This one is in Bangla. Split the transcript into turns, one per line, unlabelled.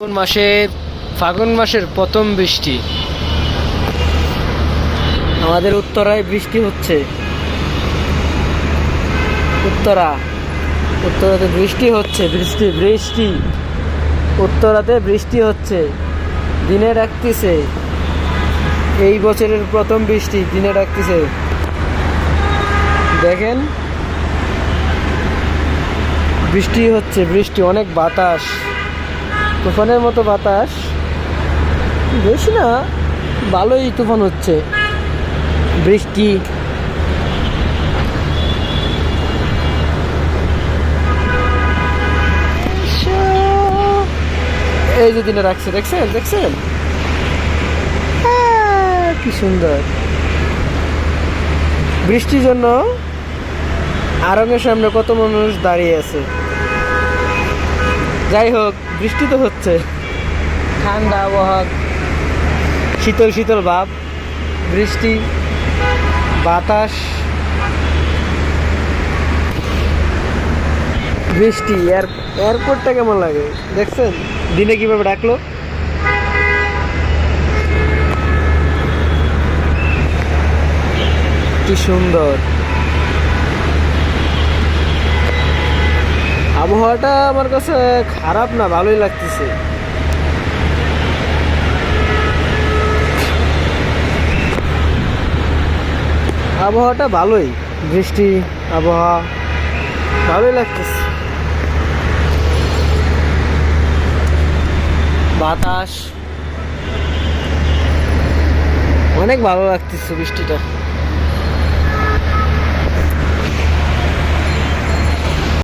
ফাগুন মাসের ফাগুন মাসের প্রথম বৃষ্টি। আমাদের উত্তরায় বৃষ্টি হচ্ছে। উত্তরা। উত্তরাতে বৃষ্টি হচ্ছে, বৃষ্টি বৃষ্টি। উত্তরাতে বৃষ্টি হচ্ছে, দিনে ডাকতেছে। এই বছরের প্রথম বৃষ্টি, দিনে ডাকতেছে। দেখেন, বৃষ্টি হচ্ছে, বৃষ্টি, অনেক বাতাস। তুফানের মতো বাতাস। বেশি না ভালোই তুফান হচ্ছে। বৃষ্টি। এই যে দিনে রাখছে দেখছেন? দেখছেন? আহ, কি সুন্দর। বৃষ্টির জন্য আরঙের সামনে কত মানুষ দাঁড়িয়ে আছে। যাই হোক, বৃষ্টি তো হচ্ছে। ঠান্ডা আবহাওয়া, শীতল শীতল ভাব, বৃষ্টি, বাতাস, বৃষ্টি, এয়ার, এয়ারপোর্টটা কেমন লাগে? দেখছেন? দিনে কীভাবে ডাকলো? কি সুন্দর। আবহাওয়াটা আমার কাছে খারাপ না, ভালোই লাগতেছে। আবহাওয়াটা ভালোই, বৃষ্টি, আবহাওয়া, ভালোই লাগতেছে। বাতাস, অনেক ভালো লাগতেছে বৃষ্টিটা।